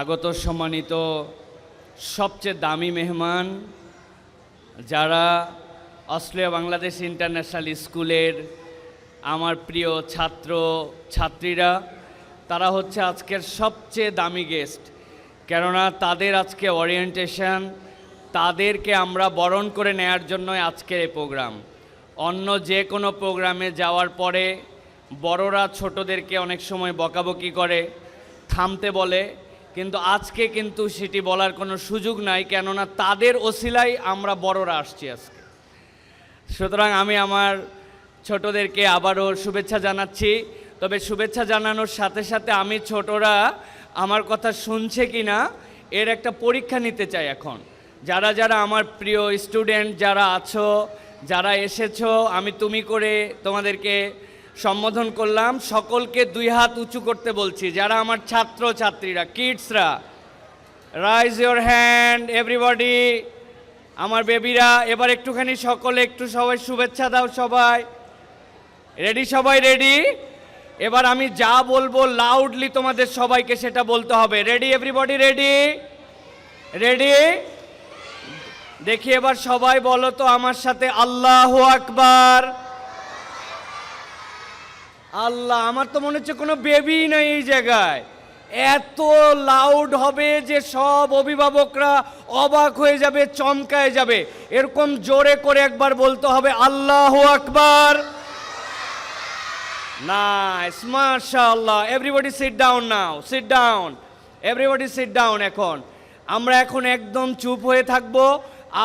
আগত সম্মানিত সবচেয়ে দামি মেহমান যারা অস্ট্রেলিয়া বাংলাদেশ ইন্টারন্যাশনাল স্কুলের আমার প্রিয় ছাত্র, ছাত্রীরা, তারা হচ্ছে আজকের সবচেয়ে দামি গেস্ট কেননা তাদের আজকে ওরিয়েন্টেশন তাদেরকে আমরা বরণ করে নেয়ার জন্যই আজকের এই প্রোগ্রাম অন্য যে কোনো প্রোগ্রামে যাওয়ার পরে বড়রা ছোটদেরকে অনেক সময় বকাবকি করে, থামতে বলে কিন্তু আজকে কিন্তু সেটি বলার কোনো সুযোগ নাই, কেননা তাদের ওসিলাই আমরা বড়রা আসছি আজকে। সুতরাং আমি আমার ছোটদেরকে আবারও শুভেচ্ছা জানাচ্ছি। তবে শুভেচ্ছা জানানোর সাথে সাথে আমি ছোটরা আমার কথা শুনছে কি না এর একটা পরীক্ষা নিতে চাই এখন। যারা যারা আমার প্রিয় স্টুডেন্ট যারা আছো, যারা এসেছ, আমি তুমি করে তোমাদেরকে সম্বোধন করলাম, সকলকে দুই হাত উঁচু করতে বলছি, যারা আমার ছাত্র ছাত্রীরা, কিডসরা রাইজ ইয়োর হ্যান্ড এভরিবডি আমার বেবিরা এবার একটুখানি সকলে একটু সবাই শুভেচ্ছা দাও সবাই। রেডি সবাই রেডি এবার আমি যা বলব লাউডলি তোমাদের সবাইকে সেটা বলতে হবে। রেডি এভরিবডি রেডি রেডি দেখি এবার সবাই বলো তো আমার সাথে, আল্লাহ আকবার! আল্লাহ, আমার তো মনে হচ্ছে কোনো বেবি নাই এই জায়গায়। এত লাউড হবে যে সব অভিভাবকরা অবাক হয়ে যাবে, চমকায় যাবে। এরকম জোরে করে একবার বলতে হবে, আল্লাহ আকবার। নাইস মাশাআল্লাহ। Everybody sit down now sit down everybody sit down এখন। আমরা এখন একদম চুপ হয়ে থাকব।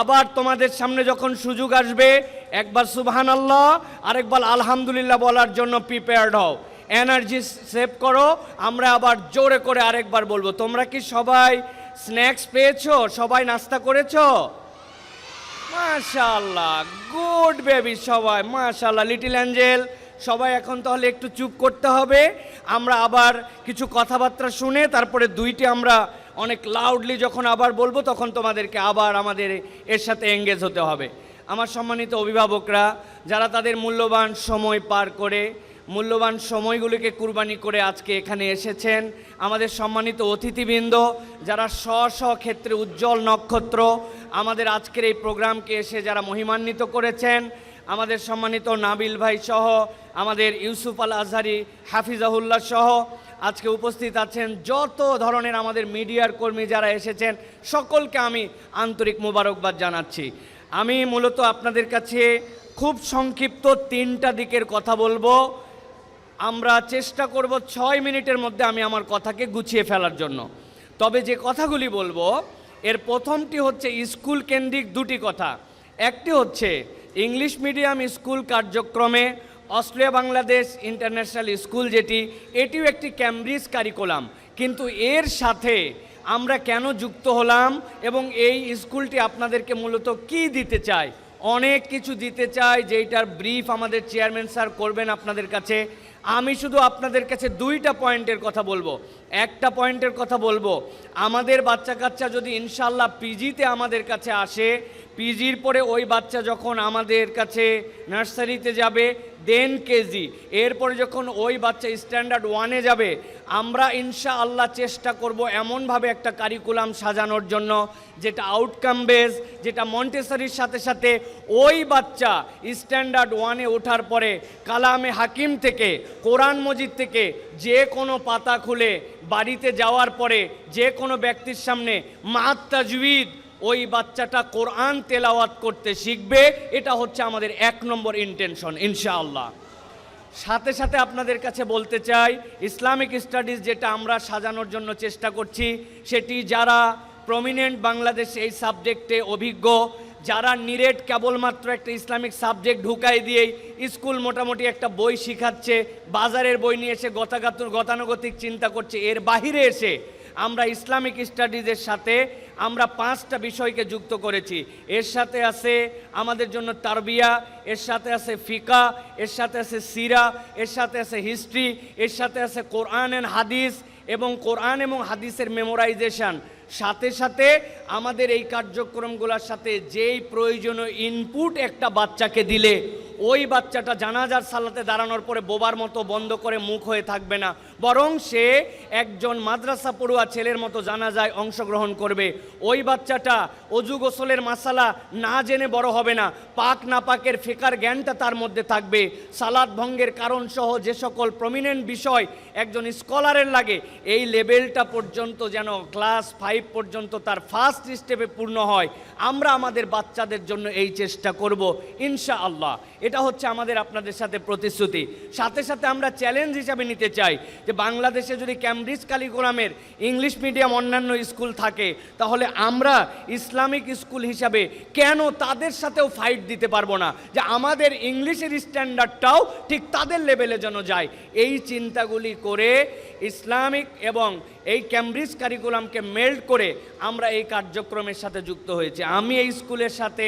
আবার তোমাদের সামনে যখন সুযোগ আসবে একবার সুবহান আল্লাহ আরেকবার আলহামদুলিল্লাহ বলার জন্য প্রিপেয়ার্ড হও। এনার্জি সেভ করো, আমরা আবার জোরে করে আরেকবার বলব। তোমরা কি সবাই স্ন্যাক্স পেয়েছ? সবাই নাস্তা করেছ? মাশাল্লাহ গুড বেবি সবাই মাশাল্লাহ লিটিল অ্যাঞ্জেল সবাই এখন তাহলে একটু চুপ করতে হবে। আমরা আবার কিছু কথাবার্তা শুনে তারপরে দুইটি আমরা অনেক লাউডলি যখন আবার বলব, তখন তোমাদেরকে আবার আমাদের এর সাথে এঙ্গেজ হতে হবে। আমার সম্মানিত অভিভাবকরা, যারা তাদের মূল্যবান সময় পার করে, মূল্যবান সময়গুলিকে কুরবানি করে আজকে এখানে এসেছেন আমাদের সম্মানিত অতিথিবৃন্দ, যারা স্ব স্ব ক্ষেত্রে উজ্জ্বল নক্ষত্র, আমাদের আজকের এই প্রোগ্রামকে এসে যারা মহিমান্বিত করেছেন, আমাদের সম্মানিত নাবিল ভাই সহ, আমাদের ইউসুফ আল আজহারি, হাফিজাহুল্লাহ সহ, আজকে উপস্থিত আছেন যত ধরনের আমাদের মিডিয়ার কর্মী যারা এসেছেন, সকলকে আমি আন্তরিক মোবারকবাদ জানাচ্ছি। আমি মূলত আপনাদের কাছে খুব সংক্ষিপ্ত তিনটা দিকের কথা বলব। আমরা চেষ্টা করব ছয় মিনিটের মধ্যে আমি আমার কথাকে গুছিয়ে ফেলার জন্য। তবে যে কথাগুলি বলব, এর প্রথমটি হচ্ছে স্কুল কেন্দ্রিক দুটি কথা। একটি হচ্ছে ইংলিশ মিডিয়াম স্কুল কার্যক্রমে অস্ট্রেলিয়া বাংলাদেশ ইন্টারন্যাশনাল স্কুল যেটি, এটিও একটি ক্যামব্রিজ কারিকুলাম। কিন্তু এর সাথে আমরা কেন যুক্ত হলাম এবং এই স্কুলটি আপনাদেরকে মূলত কি দিতে চাই অনেক কিছু দিতে চাই, যেইটার ব্রিফ আমাদের চেয়ারম্যান স্যার করবেন আপনাদের কাছে। আমি শুধু আপনাদের কাছে দুইটা পয়েন্টের কথা বলব। একটা পয়েন্টের কথা বলব। আমাদের বাচ্চা কাচ্চা যদি ইনশাল্লাহ পিজিতে আমাদের কাছে আসে, পিজির পরে ওই বাচ্চা যখন আমাদের কাছে নার্সারিতে যাবে, দেন কেজি। এরপরে যখন ওই বাচ্চা স্ট্যান্ডার্ড ওয়ানে যাবে, আমরা ইনশা আল্লাহ চেষ্টা করব এমনভাবে একটা কারিকুলাম সাজানোর জন্য, যেটা আউটকাম বেস যেটা মন্টেসারির সাথে সাথে ওই বাচ্চা স্ট্যান্ডার্ড ওয়ানে ওঠার পরে কালামে হাকিম থেকে, কোরআন মজিদ থেকে যে কোনো পাতা খুলে বাড়িতে যাওয়ার পরে যে কোনো ব্যক্তির সামনে মাহাত্তাজুইদ ওই বাচ্চাটা কোরআন তেলাওয়াত করতে শিখবে, এটা হচ্ছে আমাদের এক নম্বর ইন্টেনশন ইনশাআল্লাহ। সাথে সাথে আপনাদের কাছে বলতে চাই, ইসলামিক স্টাডিজ যেটা আমরা সাজানোর জন্য চেষ্টা করছি, সেটি যারা প্রমিনেন্ট বাংলাদেশ এই সাবজেক্টে অভিজ্ঞ যারা নিরেট কেবলমাত্র একটা ইসলামিক সাবজেক্ট ঢুকাই দিয়েই স্কুল মোটামুটি একটা বই শিখাচ্ছে, বাজারের বই নিয়ে এসে গতাগত গতানুগতিক চিন্তা করছে, এর বাহিরে এসে আমরা ইসলামিক স্টাডিজের সাথে আমরা পাঁচটা বিষয়কে যুক্ত করেছি। এর সাথে আছে আমাদের জন্য তারবিয়া, এর সাথে আছে ফিকা, এর সাথে আছে সিরা, এর সাথে আছে হিস্ট্রি, এর সাথে আছে কোরআন অ্যান্ড হাদিস এবং কোরআন এবং হাদিসের মেমোরাইজেশন সাথে সাথে আমাদের এই কার্যক্রমগুলোর সাথে যেই প্রয়োজনীয় ইনপুট একটা বাচ্চাকে দিলে, ওই বাচ্চাটা জানাজার সালাতে দাঁড়ানোর পরে বোবার মতো বন্ধ করে মুখ হয়ে থাকবে না। বরং সে একজন মাদ্রাসা পড়ুয়া ছেলের মতো জানা যায় অংশগ্রহণ করবে। ওই বাচ্চাটা অজু গোসলের মাসালা না জেনে বড় হবে না। পাক না পাকের ফেকার জ্ঞানটা তার মধ্যে থাকবে। সালাদ ভঙ্গের কারণ সহ যে সকল প্রমিনেন্ট বিষয় একজন স্কলারের লাগে, এই লেভেলটা পর্যন্ত যেন ক্লাস ফাইভ পর্যন্ত তার ফার্স্ট স্টেপে পূর্ণ হয়। আমরা আমাদের বাচ্চাদের জন্য এই চেষ্টা করব ইনশা আল্লাহ এটা হচ্ছে আমাদের আপনাদের সাথে প্রতিশ্রুতি। সাথে সাথে আমরা চ্যালেঞ্জ হিসাবে নিতে চাই। যে বাংলাদেশে যদি ক্যামব্রিজ কালিকোরামের ইংলিশ মিডিয়াম অন্যান্য স্কুল থাকে, তাহলে আমরা ইসলামিক স্কুল হিসাবে কেন তাদের সাথেও ফাইট দিতে পারব না? যে আমাদের ইংলিশের স্ট্যান্ডার্ডটাও ঠিক তাদের লেভেলে যেন যায়। এই চিন্তাগুলি করে ইসলামিক এবং এই ক্যামব্রিজ কারিকুলামকে মেল্ট করে আমরা এই কার্যক্রমের সাথে যুক্ত হয়েছি। আমি এই স্কুলের সাথে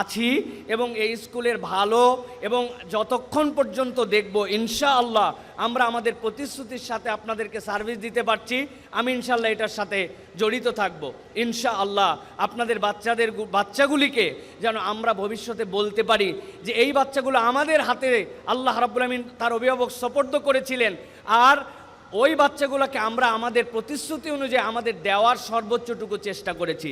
আছি এবং এই স্কুলের ভালো এবং যতক্ষণ পর্যন্ত দেখব ইনশা আল্লাহ আমরা আমাদের প্রতিশ্রুতির সাথে আপনাদেরকে সার্ভিস দিতে পারছি। আমি ইনশাল্লাহ এটার সাথে জড়িত থাকব। ইনশা আল্লাহ আপনাদের বাচ্চাদের বাচ্চাগুলিকে যেন আমরা ভবিষ্যতে বলতে পারি যে এই বাচ্চাগুলো আমাদের হাতে আল্লাহ রাব্বুল আমিন তার অভিভাবক সপর্দ করেছিলেন। আর ওই বাচ্চাগুলোকে আমরা আমাদের প্রতিশ্রুতি অনুযায়ী আমাদের দেওয়ার সর্বোচ্চটুকু চেষ্টা করেছি।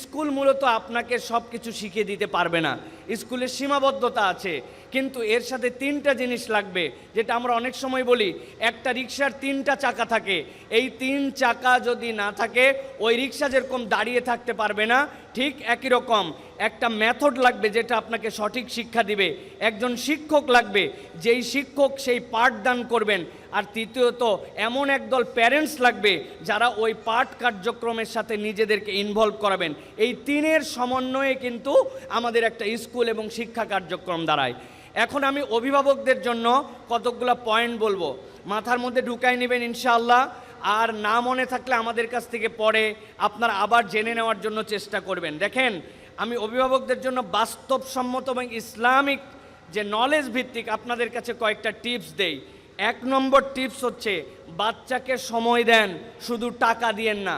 স্কুল মূলত আপনাকে সব কিছু শিখিয়ে দিতে পারবে না। স্কুলের সীমাবদ্ধতা আছে। কিন্তু এর সাথে তিনটা জিনিস লাগবে, যেটা আমরা অনেক সময় বলি, একটা রিক্সার তিনটা চাকা থাকে। এই তিন চাকা যদি না থাকে, ওই রিক্সা যেরকম দাঁড়িয়ে থাকতে পারবে না, ঠিক একই রকম। একটা মেথড লাগবে যেটা আপনাকে সঠিক শিক্ষা দিবে। একজন শিক্ষক লাগবে, যেই শিক্ষক সেই পাঠদান করবেন। আর তৃতীয়ত, এমন একদল প্যারেন্টস লাগবে যারা ওই পাঠ কার্যক্রমের সাথে নিজেদেরকে ইনভলভ করাবেন। এই তিনের সমন্বয়ে কিন্তু আমাদের একটা স্কুল এবং শিক্ষা কার্যক্রম দাঁড়ায়। এখন আমি অভিভাবকদের জন্য কতকগুলো পয়েন্ট বলব। মাথার মধ্যে ঢুকাই নেবেন ইনশাআল্লাহ। আর না মনে থাকলে আমাদের কাছ থেকে পরে আপনারা আবার জেনে নেওয়ার জন্য চেষ্টা করবেন। দেখেন, আমি অভিভাবকদের জন্য বাস্তবসম্মত এবং ইসলামিক যে নলেজ ভিত্তিক আপনাদের কাছে কয়েকটা টিপস দেই। এক নম্বর টিপস হচ্ছে বাচ্চাকে সময় দেন, শুধু টাকা দিয়েন না।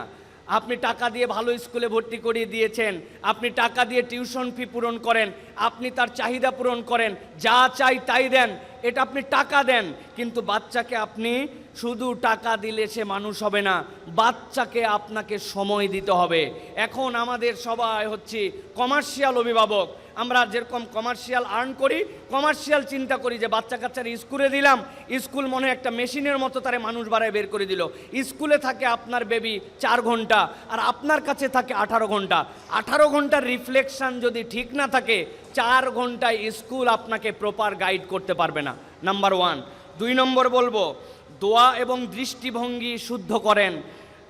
আপনি টাকা দিয়ে ভালো স্কুলে ভর্তি করিয়ে দিয়েছেন, আপনি টাকা দিয়ে টিউশন ফি পূরণ করেন আপনি তার চাহিদা পূরণ করেন, যা চাই তাই দেন, এটা আপনি টাকা দেন, কিন্তু বাচ্চাকে আপনি শুধু টাকা দিলে সে মানুষ হবে না, বাচ্চাকে আপনাকে সময় দিতে হবে। এখন আমাদের সবাই হচ্ছে কমার্শিয়াল অভিভাবক। আমরা যেরকম কমার্শিয়াল আর্ন করি কমার্শিয়াল চিন্তা করি যে বাচ্চা কাচ্চার স্কুলে দিলাম, স্কুল মনে একটা মেশিনের মতো তারে মানুষ বাড়ায় বের করে দিল। স্কুলে থাকে আপনার বেবি চার ঘণ্টা, আর আপনার কাছে থাকে আঠারো ঘণ্টা। আঠারো ঘণ্টার রিফ্লেকশন যদি ঠিক না থাকে চার ঘন্টায় স্কুল আপনাকে প্রপার গাইড করতে পারবে না। নাম্বার ওয়ান দুই নম্বর বলব, দোয়া এবং দৃষ্টিভঙ্গি শুদ্ধ করেন।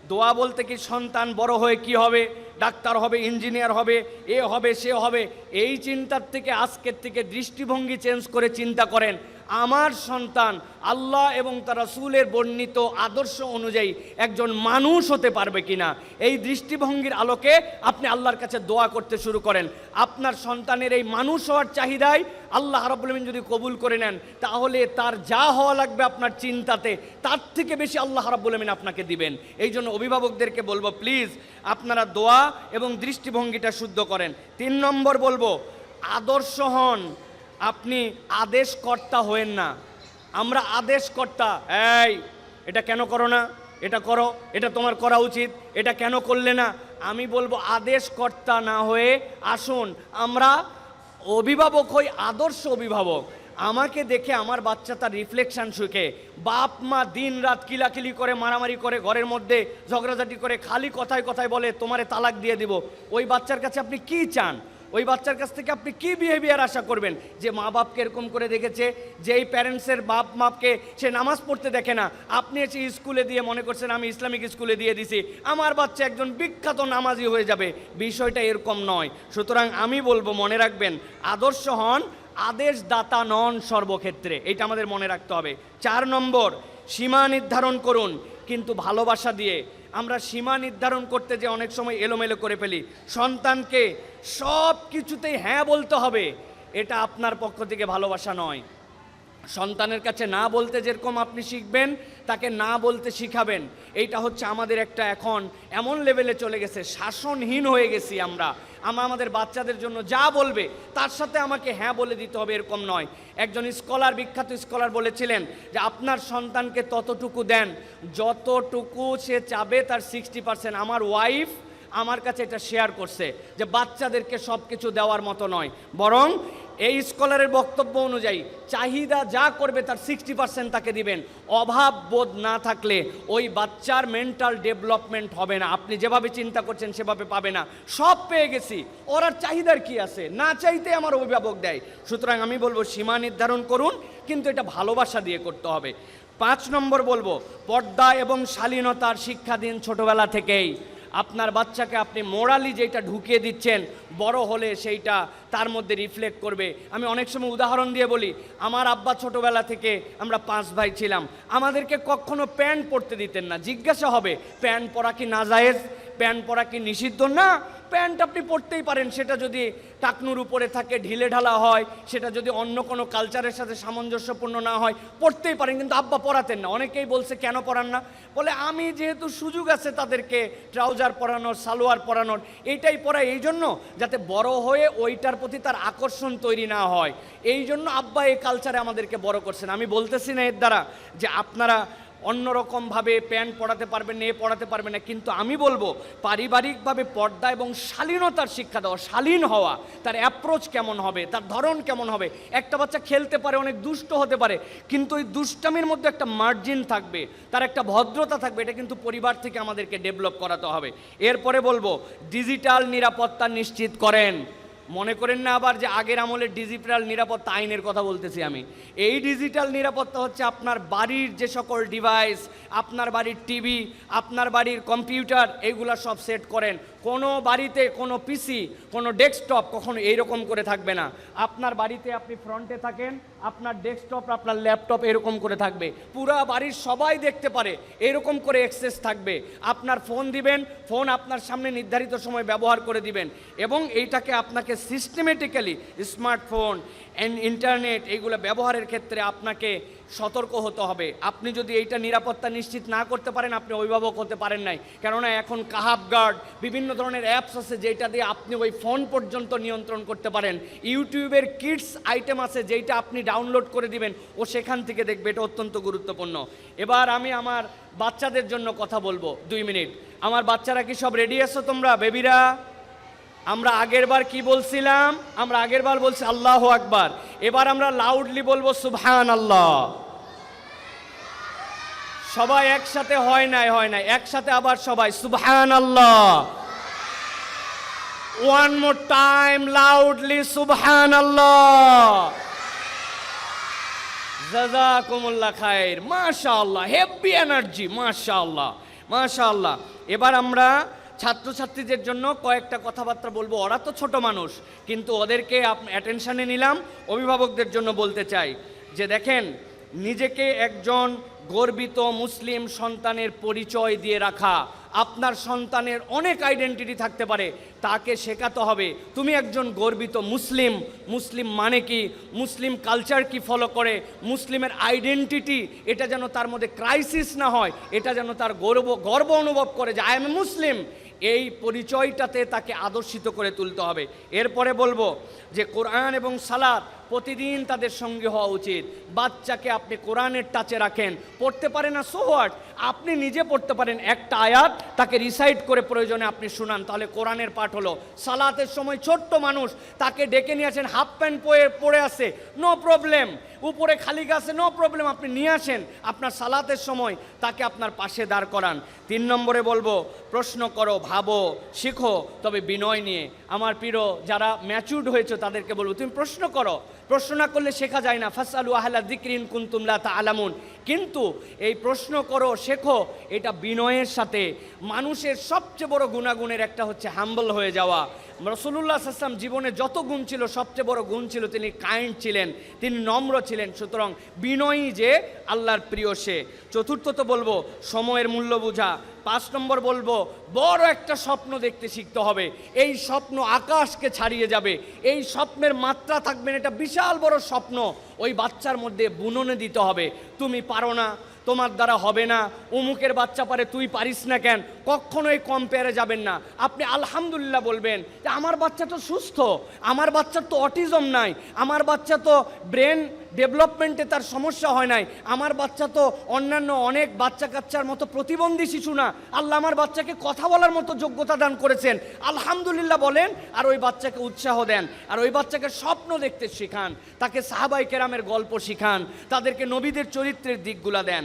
দোয়া বলতে কি সন্তান বড় হয়ে কি হবে? ডাক্তার হবে, ইঞ্জিনিয়ার হবে, এ হবে, সে হবে। এই চিন্তার থেকে, আজকের থেকে দৃষ্টিভঙ্গি চেঞ্জ করে চিন্তা করেন। আমার সন্তান আল্লাহ এবং তার রাসূলের বর্ণিত আদর্শ অনুযায়ী একজন মানুষ হতে পারবে কিনা, এই দৃষ্টিভঙ্গির আলোকে আপনি আল্লাহর কাছে দোয়া করতে শুরু করেন। আপনার সন্তানের এই মানুষ হওয়ার চাহিদায় আল্লাহ রাব্বুল আমিন যদি কবুল করে নেন, তাহলে তার যা হওয়া লাগবে আপনার চিন্তাতে, তার থেকে বেশি আল্লাহ রাব্বুল আপনাকে দিবেন। এই জন্য অভিভাবকদেরকে বলব প্লিজ আপনারা দোয়া এবং দৃষ্টিভঙ্গিটা শুদ্ধ করেন। তিন নম্বর বলব, আদর্শ হন। আপনি আদেশকর্তা হয়েন না। আমরা আদেশকর্তা। এই, এটা কেন করো না? এটা করো, এটা তোমার করা উচিত, এটা কেন করলে না? আমি বলব, আদেশকর্তা না হয়ে আসুন। আমরা অভিভাবক হই, আদর্শ অভিভাবক। আমাকে দেখে আমার বাচ্চা তার রিফ্লেকশান শুকে। বাপ, মা দিন রাত কিলাকিলি করে, মারামারি করে, ঘরের মধ্যে ঝগড়াঝাটি করে, খালি কথায় কথায় বলে, তোমারে তালাক দিয়ে দিব। ওই বাচ্চার কাছে আপনি কি চান? ওই বাচ্চার কাছ থেকে আপনি কি বিহেভিয়ার আশা করবেন? যে মা বাপকে এরকম করে দেখেছে, যে এই প্যারেন্টসের বাপ মাপকে সে নামাজ পড়তে দেখে না। আপনি এসে স্কুলে দিয়ে মনে করছেন, আমি ইসলামিক স্কুলে দিয়ে দিছি। আমার বাচ্চা একজন বিখ্যাত নামাজি হয়ে যাবে। বিষয়টা এরকম নয়। সুতরাং আমি বলব, মনে রাখবেন, আদর্শ হন, আদেশদাতা নন সর্বক্ষেত্রে। এটা আমাদের মনে রাখতে হবে। চার নম্বর, সীমা নির্ধারণ করুন, কিন্তু ভালোবাসা দিয়ে আমরা সীমা নির্ধারণ করতে যে অনেক সময় এলোমেলো করে ফেলি। সন্তানকে সব কিছুতেই হ্যাঁ বলতে হবে, এটা আপনার পক্ষ থেকে ভালোবাসা নয়। সন্তানের কাছে না বলতে যেরকম আপনি শিখবেন, তাকে না বলতে শিখাবেন। এইটা হচ্ছে আমাদের একটা এখন এমন লেভেলে চলে গেছে, শাসনহীন হয়ে গেছি আমরা। আমরা আমাদের বাচ্চাদের জন্য যা বলবে, তার সাথে আমাকে হ্যাঁ বলে দিতে হবে এরকম নয়। একজন স্কলার, বিখ্যাত স্কলার বলেছিলেন যে, আপনার সন্তানকে ততটুকু দেন, যতটুকু সে চাবে তার সিক্সটি পার্সেন্ট আমার ওয়াইফ আমার কাছে এটা শেয়ার করছে যে, বাচ্চাদেরকে সব কিছু দেওয়ার মতো নয়। বরং এই স্কলারের বক্তব্য অনুযায়ী চাহিদা যা করবে তার সিক্সটি পার্সেন্ট তাকে দিবেন। অভাব বোধ না থাকলে ওই বাচ্চার মেন্টাল ডেভেলপমেন্ট হবে না। আপনি যেভাবে চিন্তা করছেন সেভাবে পাবে না। সব পেয়ে গেছি। ওর আর চাহিদার কি আছে? না চাইতে আমার অভিভাবক দেয়। সুতরাং আমি বলব, সীমা নির্ধারণ করুন, কিন্তু এটা ভালোবাসা দিয়ে করতে হবে। পাঁচ নম্বর বলব, পর্দা এবং শালীনতার শিক্ষা দিন ছোটবেলা থেকেই। আপনার বাচ্চাকে আপনি মোরালি যেটা ঢুকিয়ে দিচ্ছেন, বড় হলে সেইটা তার মধ্যে রিফ্লেক্ট করবে। আমি অনেক সময় উদাহরণ দিয়ে বলি, আমার আব্বা ছোটোবেলা থেকে আমরা পাঁচ ভাই ছিলাম। আমাদেরকে কখনো প্যান্ট পরতে দিতেন না। জিজ্ঞাসা হবে, প্যান্ট পরা কি নাজায়েজ? প্যান্ট পরা কি নিষিদ্ধ? না প্যান্ট আপনি পরতেই পারেন, সেটা যদি টাকনুর উপরে থাকে, ঢিলে ঢালা হয়, সেটা যদি অন্য কোনো কালচারের সাথে সামঞ্জস্যপূর্ণ না হয় পড়তেই পারেন, কিন্তু আব্বা পরাতেন না। অনেকেই বলছে, কেন পরান না? বলে, আমি যেহেতু সুযোগ আছে তাদেরকে ট্রাউজার পরানোর, সালোয়ার পরানোর, এইটাই পরা এই জন্য যাতে বড় হয়ে ওইটার প্রতি তার আকর্ষণ তৈরি না হয়। এই জন্য আব্বা এই কালচারে আমাদেরকে বড় করছেন। আমি বলতেছি না এর দ্বারা যে আপনারা অন্যরকমভাবে প্যান্ট পড়াতে পারবে না পড়াতে পারবে না। কিন্তু আমি বলব, পারিবারিকভাবে পর্দা এবং শালীনতার শিক্ষা দেওয়া, শালীন হওয়া, তার অ্যাপ্রোচ কেমন হবে, তার ধরন কেমন হবে, একটা বাচ্চা খেলতে পারে, অনেক দুষ্ট হতে পারে, কিন্তু ওই দুষ্টামির মধ্যে একটা মার্জিন থাকবে, তার একটা ভদ্রতা থাকবে, এটা কিন্তু পরিবার থেকে আমাদেরকে ডেভেলপ করাতে হবে। এরপরে বলব ডিজিটাল নিরাপত্তা নিশ্চিত করেন। মনে করেন না আবার যে আগের আমলের ডিজিটাল নিরাপত্তা আইনের কথা বলতেছি আমি। এই ডিজিটাল নিরাপত্তা হচ্ছে আপনার বাড়ির যে সকল ডিভাইস আপনার বাড়ির টিভি আপনার বাড়ির কম্পিউটার এইগুলা সব সেট করেন। কোনো বাড়িতে কোনো পিসি কোনো ডেস্কটপ কখনো এইরকম করে থাকবে না। আপনার বাড়িতে আপনি ফ্রন্টে থাকেন, আপনার ডেস্কটপ আপনার ল্যাপটপ এরকম করে থাকবে। পুরা বাড়ির সবাই দেখতে পারে, এরকম করে অ্যাক্সেস থাকবে। আপনার ফোন দিবেন ফোন আপনার সামনে নির্ধারিত সময় ব্যবহার করে দিবেন। এবং এইটাকে আপনাকে সিস্টেমেটিক্যালি স্মার্টফোন ইন্টারনেট এইগুলো ব্যবহারের ক্ষেত্রে আপনাকে সতর্ক হতে হবে। আপনি যদি এইটা নিরাপত্তা নিশ্চিত না করতে পারেন, আপনি অভিভাবক হতে পারেন নাই। কেননা এখন কাহাব গার্ড, বিভিন্ন ধরনের অ্যাপস আছে যেটা দিয়ে আপনি ওই ফোন পর্যন্ত নিয়ন্ত্রণ করতে পারেন। ইউটিউবের কিডস আইটেম আছে যেটা আপনি ডাউনলোড করে দিবেন, ও সেখান থেকে দেখবে এটা অত্যন্ত গুরুত্বপূর্ণ। এবার আমি আমার বাচ্চাদের জন্য কথা বলব, দুই মিনিট। আমার বাচ্চারা কি সব রেডি আছো তোমরা বেবিরা আমরা আগের বার কি বলছিলাম? আমরা আগের বার বলছি আল্লাহ আকবার। এবার আমরা লাউডলি বলব সুবহান আল্লাহ সবাই একসাথে হয় নাই হয় নাই। একসাথে আবার সবাই সুবহান Allah one more time loudly সুবহান আল্লাহ জাজাকুমুল্লাহ খায়ের মাশাআল্লাহ হেভি এনার্জি, মাশাআল্লাহ মাশাআল্লাহ। এবার আমরা ছাত্রছাত্রীদের জন্য কয়েকটা কথাবার্তা বলব। ওরা তো ছোট মানুষ, কিন্তু ওদেরকে অ্যাটেনশানে নিলাম। অভিভাবকদের জন্য বলতে চাই যে দেখেন, নিজেকে একজন গর্বিত মুসলিম সন্তানের পরিচয় দিয়ে রাখা, আপনার সন্তানের অনেক আইডেন্টিটি থাকতে পারে, তাকে শেখাতে হবে। তুমি একজন গর্বিত মুসলিম মুসলিম মানে কি? মুসলিম কালচার কি ফলো করে? মুসলিমের আইডেন্টিটি এটা যেন তার মধ্যে ক্রাইসিস না হয়, এটা যেন তার গর্ব গর্ব অনুভব করে যে আই এম এ মুসলিম এই পরিচয়টাতে তাকে আদর্শিত করে তুলতে হবে। এরপরে বলব যে কোরআন এবং সালাদ প্রতিদিন তাদের সঙ্গে হওয়া উচিত। বাচ্চাকে আপনি কোরআনের টাচে রাখেন। পড়তে পারে না সোহাট আপনি নিজে পড়তে পারেন একটা আয়াত, তাকে রিসাইড করে প্রয়োজনে আপনি শুনান। তাহলে কোরআনের পাঠ হলো। সালাতের সময় ছোট্ট মানুষ, তাকে ডেকে নিয়ে আসেন হাফ প্যান্ট পরে, পড়ে আসে। নো প্রবলেম উপরে খালি গাছে নো প্রবলেম আপনি নিয়ে আসেন, আপনার সালাতের সময় তাকে আপনার পাশে দাঁড় করান। তিন নম্বরে বলব, প্রশ্ন করো, ভাবো, শিখো, তবে বিনয় নিয়ে। আমার প্রিয়, যারা ম্যাচুর্ড হয়েছে, তাদেরকে বলব, তুমি প্রশ্ন করো প্রশ্ন না করলে শেখা যায় না ফাসালু আহলা দিকরিন কুন্তুমলা তা আলামুন কিন্তু এই প্রশ্ন করো, শেখো, এটা বিনয়ের সাথে। মানুষের সবচেয়ে বড় গুণাগুণের একটা হচ্ছে হাম্বল হয়ে যাওয়া। রসুল্লাহ আসলাম জীবনে যত গুণ ছিল, সবচেয়ে বড় গুণ ছিল তিনি কাইন্ড ছিলেন, তিনি নম্র ছিলেন। সুতরাং বিনয়ী যে আল্লাহর প্রিয় সে। চতুর্থ তো বলব, সময়ের মূল্য বোঝা। পাঁচ নম্বর বলব, বড় একটা স্বপ্ন দেখতে শিখতে হবে। এই স্বপ্ন আকাশকে ছাড়িয়ে যাবে। এই স্বপ্নের মাত্রা থাকবেন এটা বিশাল বড় স্বপ্ন। ওই বাচ্চার মধ্যে বুননে দিতে হবে। তুমি পারো না, তোমার দ্বারা হবে না। অমুকের বাচ্চা পারে তুই পারিস না কেন? কখনোই কম্পেয়ারে যাবেন না। আপনি আলহামদুলিল্লাহ বলবেন যে, আমার বাচ্চা তো সুস্থ, আমার বাচ্চার তো অটিজম নাই, আমার বাচ্চা তো ব্রেন ডেভেলপমেন্টে তার সমস্যা হয় নাই, আমার বাচ্চা তো অন্যান্য অনেক বাচ্চা কাচ্চার মতো প্রতিবন্ধী শিশু না। আল্লাহ আমার বাচ্চাকে কথা বলার মতো যোগ্যতা দান করেছেন। আলহামদুলিল্লাহ বলেন, আর ওই বাচ্চাকে উৎসাহ দেন, আর ওই বাচ্চাকে স্বপ্ন দেখতে শেখান, তাকে সাহাবাই কেরামের গল্প শিখান, তাদেরকে নবীদের চরিত্রের দিকগুলা দেন।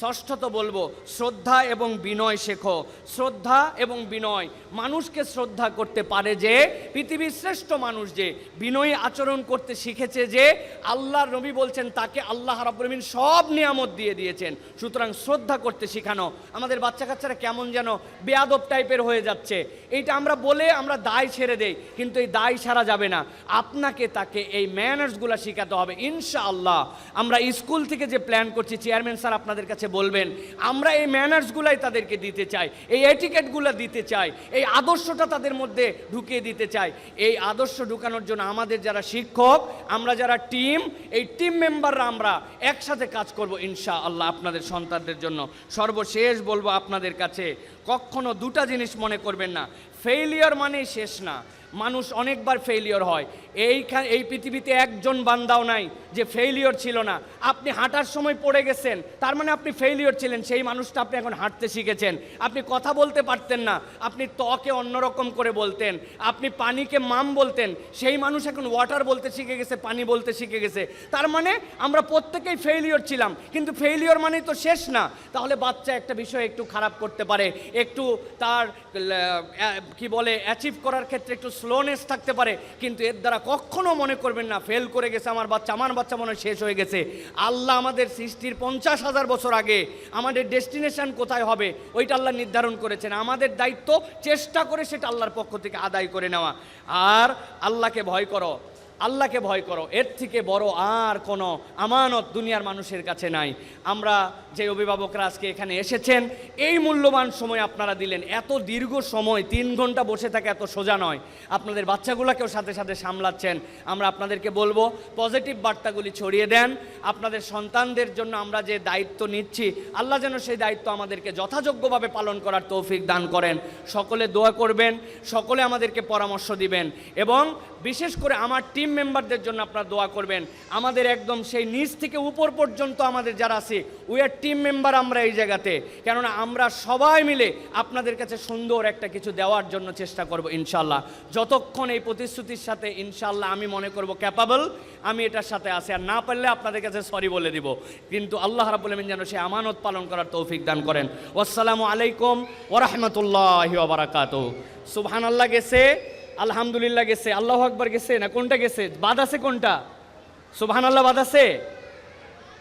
ষষ্ঠত বলব, শ্রদ্ধা এবং বিনয় শেখো। শ্রদ্ধা এবং বিনয়, মানুষকে শ্রদ্ধা করতে পারে যে, পৃথিবীর শ্রেষ্ঠ মানুষ যে, বিনয়ী আচরণ করতে শিখেছে যে, আল্লাহর নবী বলছেন, তাকে আল্লাহ রাব্বুল সব নিয়ামত দিয়ে দিয়েছেন। সুতরাং শ্রদ্ধা করতে শেখানো, আমাদের বাচ্চা কাচ্চারা কেমন যেন বেয়াদব টাইপের হয়ে যাচ্ছে। এইটা আমরা বলে আমরা দায় ছেড়ে দেই, কিন্তু এই দায় সারা যাবে না। আপনাকে তাকে এই ম্যানার্সগুলো শেখাতে হবে, ইনশাআল্লাহ। আমরা স্কুল থেকে যে প্ল্যান করছি চেয়ারম্যান স্যার আপনাদের কাছে বলবেন, আমরা এই ম্যানার্সগুলাই তাদেরকে দিতে চাই, এই এটিকেটগুলো দিতে চাই, এই আদর্শটা তাদের মধ্যে ঢুকিয়ে দিতে চাই। এই আদর্শ ঢুকানোর জন্য আমাদের যারা শিক্ষক, আমরা যারা টিম এই টিম মেম্বাররা আমরা একসাথে কাজ করব ইনশা আল্লাহ আপনাদের সন্তানদের জন্য। সর্বশেষ বলব আপনাদের কাছে, কখনো দুটা জিনিস মনে করবেন না ফেইলিয়র মানেই শেষ না। মানুষ অনেকবার ফেইলিয়র হয়। এইখান এই পৃথিবীতে একজন বান্দাও নাই যে ফেইলিওর ছিল না। আপনি হাঁটার সময় পড়ে গেছেন, তার মানে আপনি ফেইলিয়র ছিলেন, সেই মানুষটা আপনি এখন হাঁটতে শিখেছেন। আপনি কথা বলতে পারতেন না, আপনি ত্বকে অন্যরকম করে বলতেন, আপনি পানিকে মাম বলতেন, সেই মানুষ এখন ওয়াটার বলতে শিখে গেছে, পানি বলতে শিখে গেছে। তার মানে আমরা প্রত্যেকেই ফেইলিওর ছিলাম, কিন্তু ফেইলিওর মানে তো শেষ না। তাহলে বাচ্চা একটা বিষয় একটু খারাপ করতে পারে, একটু তার কি বলে অ্যাচিভ করার ক্ষেত্রে একটু স্লোনেস থাকতে পারে, কিন্তু এর দ্বারা কখনো মনে করবেন না ফেল করে গেছে আমার বাচ্চা আমার বাচ্চা মনে শেষ হয়ে গেছে। আল্লাহ আমাদের সৃষ্টির পঞ্চাশ হাজার বছর আগে আমাদের ডেস্টিনেশন কোথায় হবে, ওইটা আল্লাহ নির্ধারণ করেছেন। আমাদের দায়িত্ব চেষ্টা করে সেটা আল্লাহর পক্ষ থেকে আদায় করে নেওয়া। আর আল্লাহকে ভয় করো আল্লাহকে ভয় করো। এর থেকে বড় আর কোনো আমানত দুনিয়ার মানুষের কাছে নাই। আমরা যে অভিভাবকরা আজকে এখানে এসেছেন, এই মূল্যবান সময় আপনারা দিলেন। এত দীর্ঘ সময়, তিন ঘণ্টা বসে থাকে এত সোজা নয়। আপনাদের বাচ্চাগুলোকেও সাথে সাথে সামলাচ্ছেন। আমরা আপনাদেরকে বলব, পজিটিভ বার্তাগুলি ছড়িয়ে দেন। আপনাদের সন্তানদের জন্য আমরা যে দায়িত্ব নিচ্ছি, আল্লাহ যেন সেই দায়িত্ব আমাদেরকে যথাযোগ্যভাবে পালন করার তৌফিক দান করেন। সকলে দোয়া করবেন, সকলে আমাদেরকে পরামর্শ দিবেন এবং বিশেষ করে আমার টিম মেম্বারদের জন্য আপনারা দোয়া করবেন। আমাদের একদম সেই নিচ থেকে উপর পর্যন্ত আমাদের যারা আছে উই আর টিম মেম্বার আমরা এই জায়গাতে। কেননা আমরা সবাই মিলে আপনাদের কাছে সুন্দর একটা কিছু দেওয়ার জন্য চেষ্টা করব ইনশাল্লাহ যতক্ষণ এই প্রতিশ্রুতির সাথে ইনশাল্লাহ আমি মনে করব ক্যাপাবল আমি এটার সাথে আছি। আর না পারলে আপনাদের কাছে সরি বলে দিব। কিন্তু আল্লাহ রাবুল যেন সে আমানত পালন করার তৌফিক দান করেন। আসসালামু আলাইকুম ওরহমতুল্লাহ বারাকাত সুবহান আল্লাহ গেছে। আলহামদুলিল্লাহ গেছে, আল্লাহ আকবর গেছে, না কোনটা গেছে? বাদ আছে কোনটা? সুবহান আল্লাহ বাদ আছে?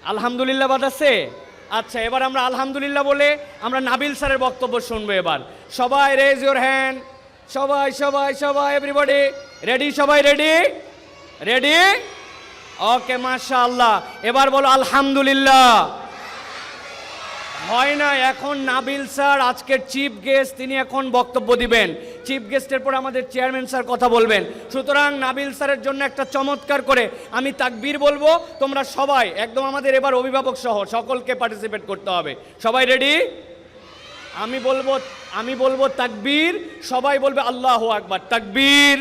আলহামদুলিল্লাহ, বাদ আছে? আচ্ছা এবার আমরা আলহামদুলিল্লাহ বলে আমরা নাবিল স্যারের বক্তব্য শুনব এবার। সবাই রেজ ইউর হ্যান্ড সবাই সবাই সবাই এভরিবডি রেডি সবাই রেডি রেডি ওকে মাশাআল্লাহ। এবার বলো, আলহামদুলিল্লাহ। হয় না, এখন নাবিল স্যার, আজকের চিফ গেস্ট, তিনি এখন বক্তব্য দিবেন। চিফ গেস্টের পর আমাদের চেয়ারম্যান স্যার কথা বলবেন। সুতরাং নাবিল স্যারের জন্য একটা চমৎকার করে আমি তাকবীর বলব, তোমরা সবাই, একদম আমাদের এবার অভিভাবক সহ, সকলকে পার্টিসিপেট করতে হবে। সবাই রেডি আমি বলব আমি বলব তাকবীর, সবাই বলবে আল্লাহ আকবার, তাকবীর।